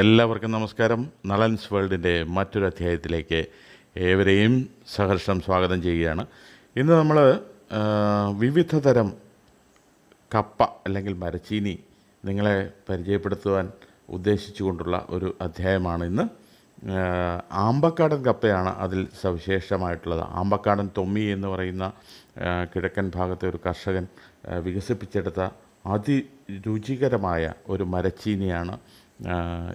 എല്ലാവർക്കും നമസ്കാരം. നളൻസ് വേൾഡിന്റെ മറ്റൊരു അധ്യായത്തിലേക്ക് ഏവരെയും സഹർഷം സ്വാഗതം ചെയ്യുകയാണ്. ഇന്ന് നമ്മൾ വിവിധ തരം കപ്പ അല്ലെങ്കിൽ മരച്ചീനി നിങ്ങളെ പരിചയപ്പെടുത്തുവാൻ ഉദ്ദേശിച്ചുകൊണ്ടുള്ള ഒരു അധ്യായമാണ് ഇന്ന്. ആമ്പക്കാടൻ കപ്പയാണ് അതിൽ സവിശേഷമായിട്ടുള്ളത്. ആമ്പക്കാടൻ തൊമ്മി എന്ന് പറയുന്ന കിഴക്കൻ ഭാഗത്തെ ഒരു കർഷകൻ വികസിപ്പിച്ചെടുത്ത അതിരുചികരമായ ഒരു മരച്ചീനിയാണ്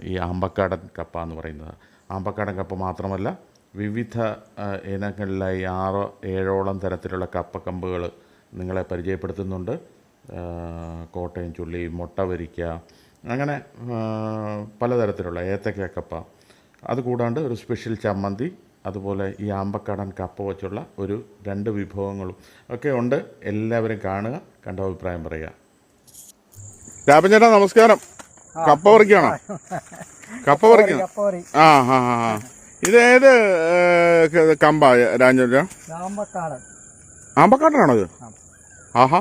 ഈ ആമ്പക്കാടൻ കപ്പ എന്ന് പറയുന്നത്. ആമ്പക്കാടൻ കപ്പ മാത്രമല്ല വിവിധ ഇനങ്ങളിലായി ആറോ ഏഴോളം തരത്തിലുള്ള കപ്പക്കമ്പുകൾ നിങ്ങളെ പരിചയപ്പെടുത്തുന്നുണ്ട്. കോട്ടയം ചുള്ളി മുട്ട വരിക്ക അങ്ങനെ പലതരത്തിലുള്ള ഏത്തക്ക കപ്പ. അതുകൂടാണ്ട് ഒരു സ്പെഷ്യൽ ചമ്മന്തി അതുപോലെ ഈ ആമ്പക്കാടൻ കപ്പ വെച്ചുള്ള ഒരു രണ്ട് വിഭവങ്ങളും ഒക്കെ ഉണ്ട്. എല്ലാവരും കാണുക കണ്ട അഭിപ്രായം പറയുക. രാപൻ ചേട്ടാ നമസ്കാരം. കപ്പ പറിക്കണോ? കപ്പ പറിക്കണം? ആ ആ ആ. ഇത് ഏത് കമ്പ രാജ ആമ്പക്കാടനാണോ ഇത്? ആഹാ.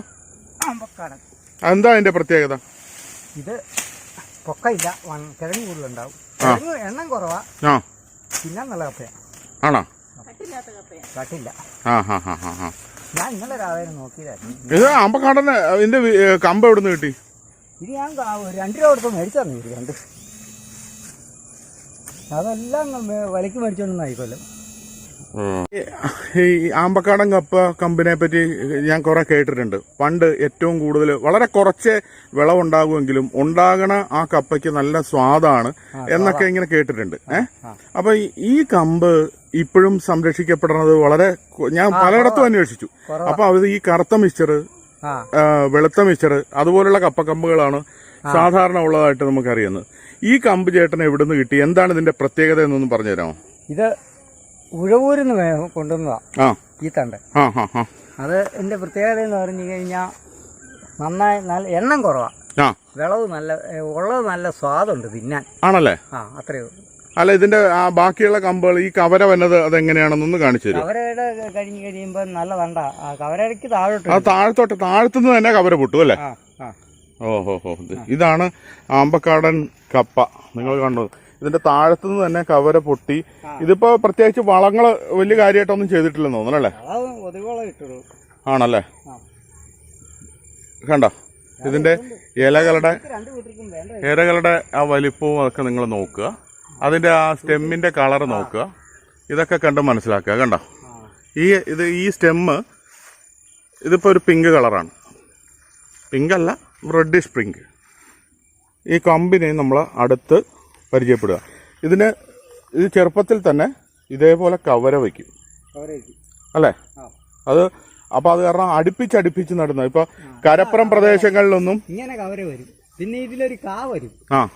എന്താ അതിന്റെ പ്രത്യേകത? ഇത് പൊക്കയില്ല. കിഴങ്ങ് കൂടുതലുണ്ടാവും. എണ്ണം കുറവാ. ആ. പിന്നെ നല്ല കപ്പയാ. ആണോ? കട്ടില്ല. ഞാൻ ഇന്നലെ രാവിലെ നോക്കിയതായിരുന്നു. ഇത് ആമ്പക്കാടന് ഇതിന്റെ കമ്പ് എവിടുന്ന് കിട്ടി? ഇത് ഞാൻ രണ്ട് രൂപ കൊടുത്ത് മേടിച്ചു തന്നു ഇത് രണ്ട്. അതെല്ലാം വിലക്ക് മേടിച്ചോണ്ടെന്ന് ആയിക്കോല്ലോ ഈ ആമ്പക്കാടൻ കപ്പ കമ്പിനെ പറ്റി ഞാൻ കുറെ കേട്ടിട്ടുണ്ട്. പണ്ട് ഏറ്റവും കൂടുതൽ വളരെ കുറച്ച് വിളവുണ്ടാകുമെങ്കിലും ഉണ്ടാകണ ആ കപ്പയ്ക്ക് നല്ല സ്വാദാണ് എന്നൊക്കെ ഇങ്ങനെ കേട്ടിട്ടുണ്ട്. ഏഹ് അപ്പൊ ഈ- കമ്പ് ഇപ്പോഴും സംരക്ഷിക്കപ്പെടുന്നത് വളരെ ഞാൻ പലയിടത്തും അന്വേഷിച്ചു. അപ്പൊ അവർ ഈ കറുത്ത മിക്സർ ആ വെളുത്ത മിച്ചർ അതുപോലുള്ള കപ്പക്കമ്പുകളാണ് സാധാരണ ഉള്ളതായിട്ട് നമുക്കറിയുന്നത്. ഈ കമ്പ് ചേട്ടൻ എവിടുന്ന് കിട്ടി? എന്താണ് ഇതിന്റെ പ്രത്യേകത എന്നൊന്ന് പറഞ്ഞുതരാമോ? ഇത് ഉഴവൂരിൽ നിന്ന് കൊണ്ടുവന്നതാ. ഈ തണ്ട്. അത് എന്റെ പ്രത്യേകത എന്ന് പറഞ്ഞു കഴിഞ്ഞാൽ നന്നായി നല്ല എണ്ണം കുറവാ. വിളവ് നല്ല ഉള്ളത് നല്ല സ്വാദുണ്ട് തിന്നാൻ. ആണല്ലേ? ആ അത്രയേ ഉള്ളൂ. അല്ല ഇതിന്റെ ആ ബാക്കിയുള്ള കമ്പുകൾ ഈ കവര വന്നത് അതെങ്ങനെയാണെന്നൊന്ന് കാണിച്ചു തരും കവരയുടെ കഴിഞ്ഞ് കഴിയുമ്പോൾ നല്ല വണ്ട. ആ കവരയ്ക്ക് താഴോട്ട് ആ താഴത്തോട്ട് താഴത്തുനിന്ന് തന്നെ കവര പൊട്ടു അല്ലേ? ആ ആ. ഹോ ഹോ. ഇതാണ് ആമ്പക്കാടൻ കപ്പ. നിങ്ങൾ കണ്ടു. ഇതിന്റെ താഴത്തുനിന്ന് തന്നെ കവര പൊട്ടി. ഇതിപ്പോ പ്രത്യേകിച്ച് വളങ്ങൾ വലിയ കാര്യമായിട്ടൊന്നും ചെയ്തിട്ടില്ലെന്ന് ഇട്ടുള്ളൂ. ആണല്ലേ. കണ്ടോ? ഇതിന്റെ ഇലകളുടെ ഇലകളുടെ ആ വലിപ്പവും അതൊക്കെ നിങ്ങൾ നോക്കുക. അതിന്റെ ആ സ്റ്റെമ്മിന്റെ കളർ നോക്കുക. ഇതൊക്കെ കണ്ട് മനസ്സിലാക്കുക കണ്ടോ? ഈ ഇത് ഈ സ്റ്റെമ്മ് ഇതിപ്പോ ഒരു പിങ്ക് കളറാണ് പിങ്ക് അല്ല റെഡിഷ് പിങ്ക് ഈ കമ്പിനെ നമ്മൾ അടുത്ത് പരിചയപ്പെടുക. ഇതിന് ഇത് ചെറുപ്പത്തിൽ തന്നെ ഇതേപോലെ കവര വയ്ക്കും അല്ലേ? അത് അപ്പോൾ അത് കാരണം അടുപ്പിച്ചടുപ്പിച്ച് നടന്നു. ഇപ്പോൾ കരപ്പുറം പ്രദേശങ്ങളിലൊന്നും ഇങ്ങനെ കവര വരും. പിന്നെ ഇതിലൊരു കാ വരും.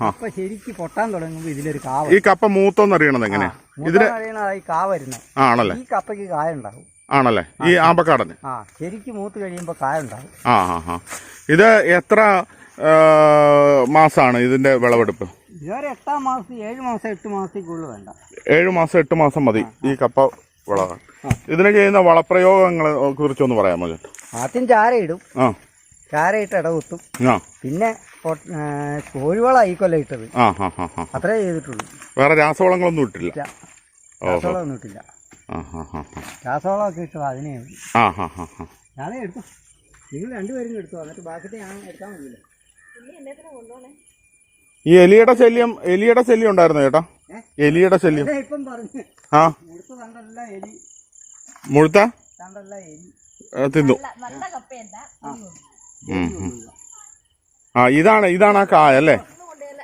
അപ്പൊ ശരിക്ക് പൊട്ടാൻ തുടങ്ങുമ്പോ ഇതിലൊരു കാ ഈ കപ്പ മൂത്തോന്ന് അറിയണത് എങ്ങനെ? ഈ കാ വരുന്നത് ആണല്ലേ? ഈ കപ്പയ്ക്ക് കായ ഉണ്ടാവും. ആണല്ലേ? ഈ ആമ്പക്കാടന്? ആ ശരിക്ക് മൂത്ത് കഴിയുമ്പോ കായ ഉണ്ടാവും. ആ ആ ആ. ഇത് എത്ര മാസാണ് ഇതിന്റെ വിളവെടുപ്പ്? ഇതുവരെ എട്ടാം മാസം ഏഴ് മാസം എട്ട് മാസത്തേക്കുള്ള വേണ്ട. ഏഴ് മാസം എട്ട് മാസം മതി ഈ കപ്പ വിളവാൻ ഇതിന് ചെയ്യുന്ന വളപ്രയോഗങ്ങളെ കുറിച്ചൊന്ന് പറയാമോ? ചേട്ടാ ആദ്യം ചാരയിടും ആ. ചാരയിട്ട് ഇടകുത്തും പിന്നെ പൊ- ഏ, കോഴിവളം ഈ കൊല്ലം ഇട്ടത് അത്രേ ചെയ്തിട്ടുള്ളൂ വേറെ രാസവളങ്ങളൊന്നും ഇട്ടില്ല. ഒന്നും ഇട്ടില്ല. രാസവളമൊക്കെ ഇട്ടു അതിനെ ഞാനേ എടുത്തു നിങ്ങൾ രണ്ടുപേരും എടുത്തു എന്നിട്ട് ബാക്കിത്തെ ഞാൻ എടുക്കാൻ മതിയില്ല ഈ എലിയുടെ ശല്യം എലിയുടെ ശല്യം ഉണ്ടായിരുന്നു ചേട്ടാ എലിയുടെ ശല്യം ഇതേ ഇപ്പം പറഞ്ഞു ആ മുഴുത്ത തണ്ടല്ല എലി മുഴുത്ത തണ്ടല്ല എലി ആ, തിന്നു. ആ ഇതാണ് ഇതാണ് ആ കായ അല്ലേ?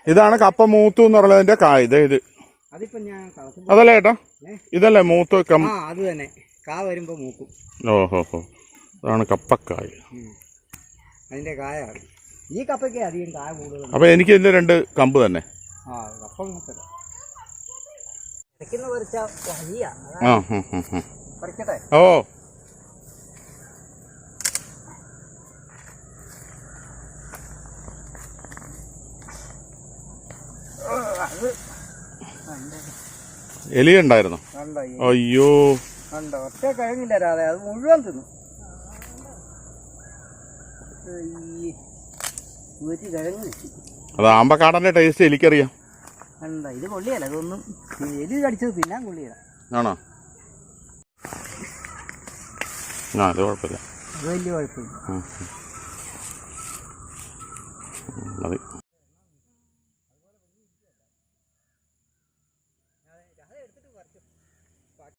ഇതാണ് കപ്പ മൂത്തു എന്ന് പറയുന്നതിന്റെ കായ. ഇതേ. ഇത് അതല്ലേ ഏട്ടാ? ഇതല്ലേ മൂത്ത് അത് തന്നെ. കാ വരുമ്പോ മൂക്കും. ഓഹോ ഹോ അതാണ് കപ്പക്കായ. അതിന്റെ ഈ കപ്പയ്ക്ക് അധികം കായ കൂടുതലുണ്ട് അപ്പൊ എനിക്ക് ഇതിന്റെ രണ്ട് കമ്പ് തന്നെ. ആ കപ്പ ഇടയ്ക്കുന്ന പറിച്ച വഴിയാ ആ ഹും, ഹും, ഹും. പറിക്കട്ടെ ഓ അത് എലി ഉണ്ടായിരുന്നു അയ്യോ. ഒറ്റ കഴിഞ്ഞില്ല രാധ അത് മുഴുവൻ തിന്നു. ഒരു കിഴങ്ങ് അത് ആമ്പക്കാടന്റെ ടേസ്റ്റ് എനിക്കറിയാം. കണ്ടോ? ഇത് കൊള്ളിയല്ല ഇതൊന്നും എലി കടിച്ചത് തിന്നാൻ കൊള്ളിയല്ല. ആണോ? ആ അത് കുഴപ്പമില്ല. അത് വലിയ കുഴപ്പമില്ല. മതി കട്ടഞ്ചുള്ളി ഏ ഇത് കട്ടൻകപ്പ ആ ആ ആ എന്ന് പറയും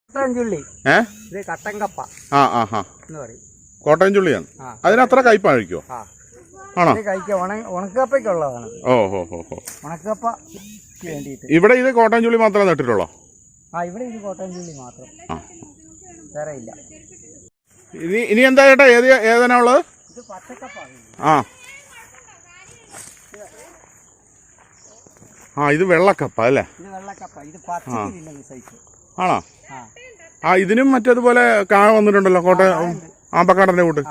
കോട്ടയം ചുള്ളിയാണ്. അതിനത്ര കയ്പഴിക്കോ ആണോ? ഇത് കഴിക്കുക ഉണ ഉണക്കപ്പയ്ക്കുള്ളതാണ്. ഓ ഹോ ഹോ ഹോ. ഉണക്കപ്പ വേണ്ടിയിട്ട്. ഇവിടെ ഇത് കോട്ടയം ചുള്ളി മാത്രമേ നട്ടിട്ടുള്ളോ? ആ ഇവിടെ ഇത് കോട്ടഞ്ചുള്ളി മാത്രം. ആ. വേറെ ഇല്ല. ഇനി ഇനി എന്താ ചേട്ടാ? ഏത് ഏതാണോ ഉള്ളത്? ആ. ആ ഇത് വെള്ളക്കപ്പ അല്ലേ? വെള്ളക്കപ്പ. ഇത് ആണോ? ആ. ഇതിനും മറ്റേതുപോലെ കായ വന്നിട്ടുണ്ടല്ലോ കോട്ടയം ആമ്പക്കാടന്റെ കൂട്ട്.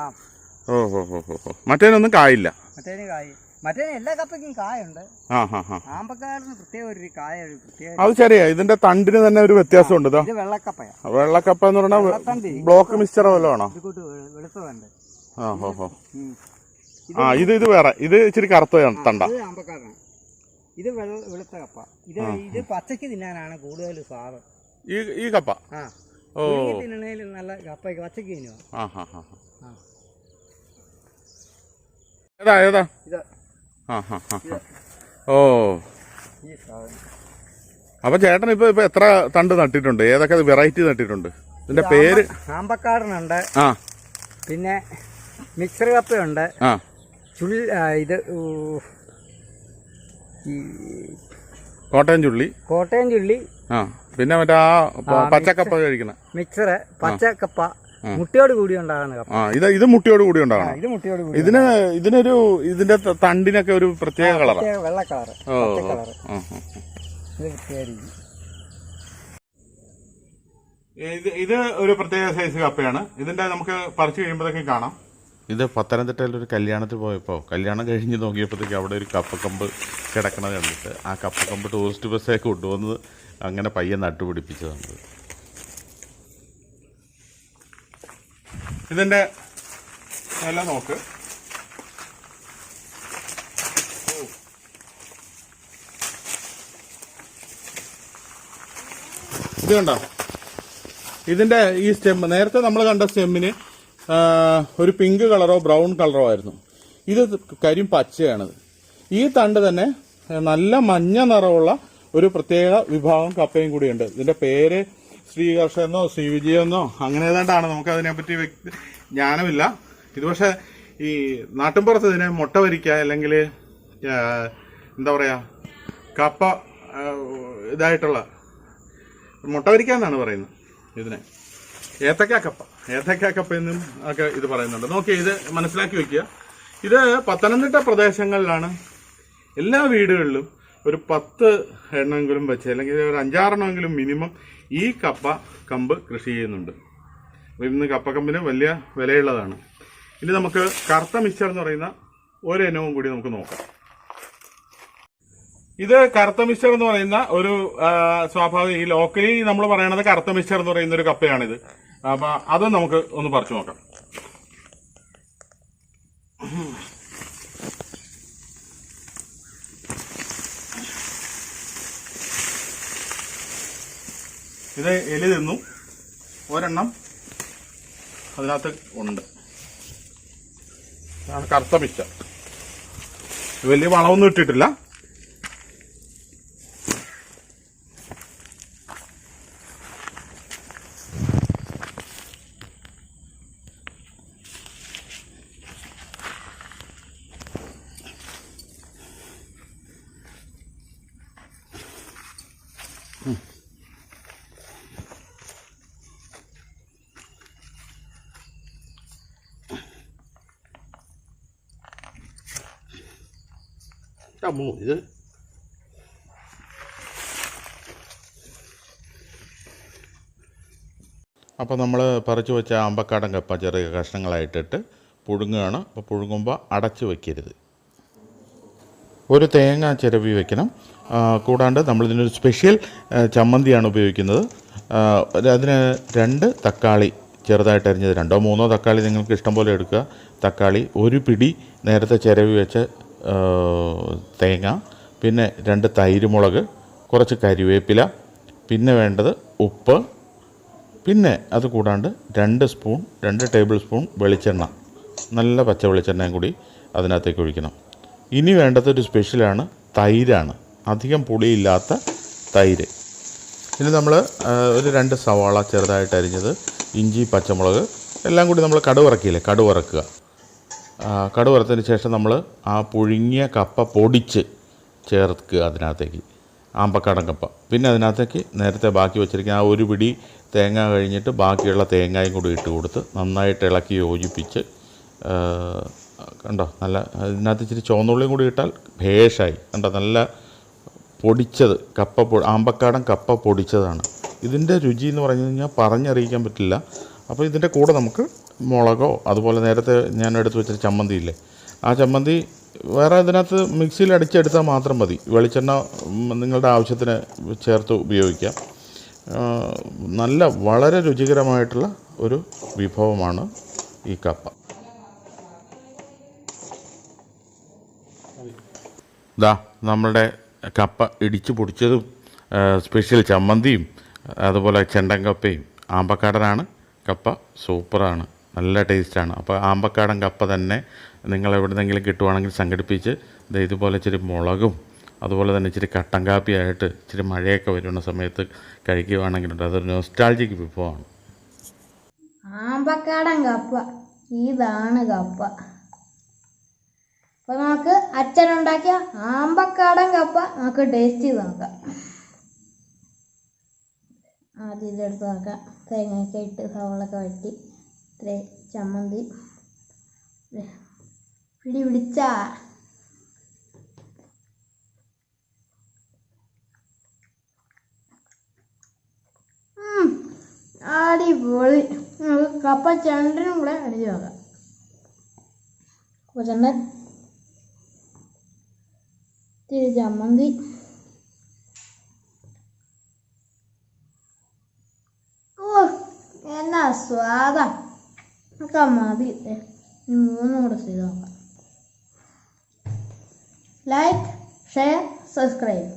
ഓഹോ ഓ ഹോ ഹോ ഹോ ഹോ. മറ്റേനൊന്നും കായില്ല. മറ്റേന് കായ്. മറ്റേന് എല്ലാ കപ്പയ്ക്കും കായുണ്ട്. ആ ഹാ ഹാ. ആമ്പക്കാടിന് പ്രത്യേക ഒരു കായ ഒരു പ്രത്യേക അത് ശരിയാ. ഇതിന്റെ തണ്ടിന് തന്നെ ഒരു വ്യത്യാസമുണ്ട് വെള്ളക്കപ്പയാ. വെള്ളക്കപ്പ എന്ന് പറഞ്ഞാൽ ബ്ലോക്ക് മിക്സ്ചർ വല്ലതും ആണോ വെളുത്തതുണ്ട്. ആ ഹോ ഹോ. ആ ഇത് ഇത് വേറെ. ഇത് ഇച്ചിരി കറുത്ത തണ്ട. ഇത് ആമ്പക്കാടാണ്. ഇത് വെളുത്ത കപ്പ. ഇത് ഇത് പച്ചക്ക് തിന്നാനാണ് കൂടുതൽ സ്വാദം. ഈ ഈ കപ്പ? ഓ. നല്ല കപ്പയ്ക്ക് പച്ചക്ക് ആ ഹാ ഹാ ഏതാ ഏതാ? ആ ഹാ ഹാ ഹാ. ഓ. അപ്പൊ ചേട്ടൻ ഇപ്പൊ ഇപ്പൊ എത്ര തണ്ട് നട്ടിട്ടുണ്ട്? ഏതൊക്കെ വെറൈറ്റി നട്ടിട്ടുണ്ട്? ഇതിന്റെ പേര്? ആമ്പക്കാടനുണ്ട്. ആ. പിന്നെ മിക്സർ കപ്പയുണ്ട്. ആ. ചുള്ളി ഇത് കോട്ടയം ചുള്ളി. കോട്ടയം ചുള്ളി ആ പിന്നെ മറ്റേ ആ പച്ചക്കപ്പ കഴിക്കണ. മിക്സർ പച്ചക്കപ്പ. മുട്ടിയോട് കൂടി ഉണ്ടാകുന്ന കപ്പ. ആ ഇത് ഇത് മുട്ടിയോട് കൂടി ഉണ്ടാകണം. ഇത് മുട്ടിയോട് കൂടി ഇതിന് ഇതിനൊരു ഇതിന്റെ തണ്ടിനൊക്കെ ഒരു പ്രത്യേക കളർ വെള്ള ആ, ആ. ഇത് പ്രത്യേക രീതി. ഇത് ഇത് ഒരു പ്രത്യേക സൈസ് കപ്പയാണ്. ഇതിന്റെ നമുക്ക് പറിച്ചു കഴിയുമ്പോഴൊക്കെ കാണാം. ഇത് പത്തനംതിട്ടയിൽ ഒരു കല്യാണത്തിൽ പോയപ്പോൾ കല്യാണം കഴിഞ്ഞ് നോക്കിയപ്പോഴത്തേക്ക് അവിടെ ഒരു കപ്പക്കമ്പ് കിടക്കണത് കണ്ടിട്ട് ആ കപ്പക്കമ്പ് ടൂറിസ്റ്റ് ബസ്സൊക്കെ കൊണ്ടുവന്നത് അങ്ങനെ പയ്യെ നട്ടുപിടിപ്പിച്ചതാണ്. ഇതിന്റെ ഇല നോക്ക്. ഇത് കണ്ടോ? ഇതിന്റെ ഈ സ്റ്റെം നേരത്തെ നമ്മൾ കണ്ട സ്റ്റെമ്മിന് ഒരു പിങ്ക് കളറോ ബ്രൗൺ കളറോ ആയിരുന്നു. ഇത് കരിയും പച്ചയാണത്. ഈ തണ്ട് തന്നെ നല്ല മഞ്ഞ നിറമുള്ള ഒരു പ്രത്യേക വിഭാഗം കപ്പയും കൂടിയുണ്ട്. ഇതിന്റെ പേര് ശ്രീകർഷെന്നോ ശ്രീ വിജയെന്നോ അങ്ങനെ ഏതാണ്ടാണ് നമുക്ക് അതിനെപ്പറ്റി ജ്ഞാനമില്ല. ഇത് പക്ഷെ ഈ നാട്ടിൻപുറത്ത് ഇതിനെ മുട്ട വരിക്ക അല്ലെങ്കിൽ എന്താ പറയാ കപ്പ ഇതായിട്ടുള്ള മുട്ട വരിക്കാന്നാണ് പറയുന്നത് ഇതിനെ. ഏത്തക്ക കപ്പ. ഏത്തക്ക കപ്പ എന്നും ഒക്കെ ഇത് പറയുന്നുണ്ട്. നോക്കി ഇത് മനസ്സിലാക്കി വെക്കുക. ഇത് പത്തനംതിട്ട പ്രദേശങ്ങളിലാണ് എല്ലാ വീടുകളിലും ഒരു പത്ത് എണ്ണമെങ്കിലും വെച്ച് അല്ലെങ്കിൽ ഒരു അഞ്ചാറെണ്ണമെങ്കിലും മിനിമം ഈ കപ്പ കമ്പ് കൃഷി ചെയ്യുന്നുണ്ട്. ഇന്ന് കപ്പക്കമ്പിന് വലിയ വിലയുള്ളതാണ്. ഇനി നമുക്ക് കറുത്ത മിക്സർ എന്ന് പറയുന്ന ഒരു ഇനവും കൂടി നമുക്ക് നോക്കാം. ഇത് കറുത്ത മിക്സർ എന്ന് പറയുന്ന ഒരു സ്വാഭാവിക ഈ ലോക്കലി നമ്മൾ പറയണത് കറുത്ത മിക്സർ എന്ന് പറയുന്ന ഒരു കപ്പയാണിത്. അപ്പം അത് നമുക്ക് ഒന്ന് പറിച്ചു നോക്കാം. ഇത് എലി തിന്നു. ഒരെണ്ണം അതിനകത്ത് ഉണ്ട്. കറുത്ത പിച്ച. വലിയ വളമൊന്നും ഇട്ടിട്ടില്ല. അമ്മോ ഇത് അപ്പോൾ നമ്മൾ പറിച്ചു വെച്ച അമ്പക്കാടൻ കപ്പ ചെറിയ കഷ്ണങ്ങളായിട്ടിട്ട് പുഴുങ്ങുകയാണ്. അപ്പോൾ പുഴുങ്ങുമ്പോൾ അടച്ചു വയ്ക്കരുത് ഒരു തേങ്ങ ചിരവി വെക്കണം. കൂടാണ്ട് നമ്മളിതിനൊരു സ്പെഷ്യൽ ചമ്മന്തിയാണ് ഉപയോഗിക്കുന്നത്. അതിന് രണ്ട് തക്കാളി ചെറുതായിട്ട് അരിഞ്ഞത് രണ്ടോ മൂന്നോ തക്കാളി നിങ്ങൾക്ക് ഇഷ്ടം പോലെ എടുക്കുക. തക്കാളി ഒരു പിടി നേരത്തെ ചിരവി വെച്ച തേങ്ങ പിന്നെ രണ്ട് തൈര് മുളക് കുറച്ച് കരിവേപ്പില പിന്നെ വേണ്ടത് ഉപ്പ് പിന്നെ അത് കൂടാണ്ട് രണ്ട് സ്പൂൺ രണ്ട് ടേബിൾ സ്പൂൺ വെളിച്ചെണ്ണ. നല്ല പച്ച വെളിച്ചെണ്ണയും കൂടി അതിനകത്തേക്ക് ഒഴിക്കണം. ഇനി വേണ്ടത് ഒരു സ്പെഷ്യലാണ് തൈരാണ്. അധികം പുളിയില്ലാത്ത തൈര്. ഇനി നമ്മൾ ഒരു രണ്ട് സവാള ചെറുതായിട്ട് അരിഞ്ഞത് ഇഞ്ചി പച്ചമുളക് എല്ലാം കൂടി നമ്മൾ കടുവറക്കിയില്ലേ കടുവറക്കുക. ആ, കടുവറുത്തതിന് ശേഷം നമ്മൾ ആ പുഴുങ്ങിയ കപ്പ പൊടിച്ച് ചേർക്കുക അതിനകത്തേക്ക്. ആമ്പക്കാടൻ കപ്പ. പിന്നെ അതിനകത്തേക്ക് നേരത്തെ ബാക്കി വെച്ചിരിക്കുന്ന ആ ഒരു പിടി തേങ്ങ കഴിഞ്ഞിട്ട് ബാക്കിയുള്ള തേങ്ങയും കൂടി ഇട്ട് കൊടുത്ത് നന്നായിട്ട് ഇളക്കി യോജിപ്പിച്ച് കണ്ടോ നല്ല അതിനകത്ത് ഇച്ചിരി ചുവന്നുള്ളിയും കൂടി ഇട്ടാൽ ഭേഷായി. കണ്ടോ നല്ല പൊടിച്ചത് കപ്പ പൊ ആമ്പക്കാടൻ കപ്പ പൊടിച്ചതാണ്. ഇതിന്റെ രുചി എന്ന് പറഞ്ഞു കഴിഞ്ഞാൽ പറഞ്ഞറിയിക്കാൻ പറ്റില്ല. അപ്പോൾ ഇതിന്റെ കൂടെ നമുക്ക് മുളകോ അതുപോലെ നേരത്തെ ഞാൻ എടുത്ത് വെച്ച ചമ്മന്തി ഇല്ലേ? ആ ചമ്മന്തി വേറെ ഇതിനകത്ത് മിക്സിയിൽ അടിച്ചെടുത്താൽ മാത്രം മതി. വെളിച്ചെണ്ണ നിങ്ങളുടെ ആവശ്യത്തിന് ചേർത്ത് ഉപയോഗിക്കാം. നല്ല വളരെ രുചികരമായിട്ടുള്ള ഒരു വിഭവമാണ് ഈ കപ്പ. ദാ നമ്മളുടെ കപ്പ ഇടിച്ച് പൊടിച്ചതും സ്പെഷ്യൽ ചമ്മന്തിയും അതുപോലെ ചെണ്ടൻ കപ്പയും. ആമ്പക്കാടനാണ്. കപ്പ സൂപ്പറാണ്. നല്ല ടേസ്റ്റാണ്. അപ്പോൾ ആമ്പക്കാടൻ കപ്പ തന്നെ നിങ്ങൾ എവിടുന്നെങ്കിലും കിട്ടുവാണെങ്കിൽ സംഘടിപ്പിച്ച് ഇത് ഇതുപോലെ ഇച്ചിരി മുളകും അതുപോലെ തന്നെ ഇച്ചിരി കട്ടൻ കാപ്പിയായിട്ട് ഇച്ചിരി മഴയൊക്കെ വരുന്ന സമയത്ത് കഴിക്കുകയാണെങ്കിലുണ്ട് അതൊരു നോസ്റ്റാൾജിക്ക് വിഭവമാണ്. ആമ്പക്കാടൻ കപ്പ. ഇതാണ് കപ്പ. അപ്പൊ നമുക്ക് അച്ഛനുണ്ടാക്കിയ ആമ്പക്കാടൻ കപ്പ നമുക്ക് ടേസ്റ്റ് ചെയ്ത് നോക്കാം. ആദ്യം ഇതെടുത്ത് നോക്കാം. തേങ്ങയൊക്കെ ഇട്ട് സവളൊക്കെ വറ്റി ചമ്മന്തി. പിടി പിടിച്ച. അടിപൊളി. കപ്പ ചണ്ടനും കൂടെ അടിച്ചു നോക്കാം ചണ്ടൻ. ഇത്തിരി ചമ്മന്തി. ഓ എന്നാ സ്വാദാ. ഒക്കെ മതി ദേ, ഇനി മൂന്നും കൂടെ ചെയ്ത് നോക്കാം. Like share subscribe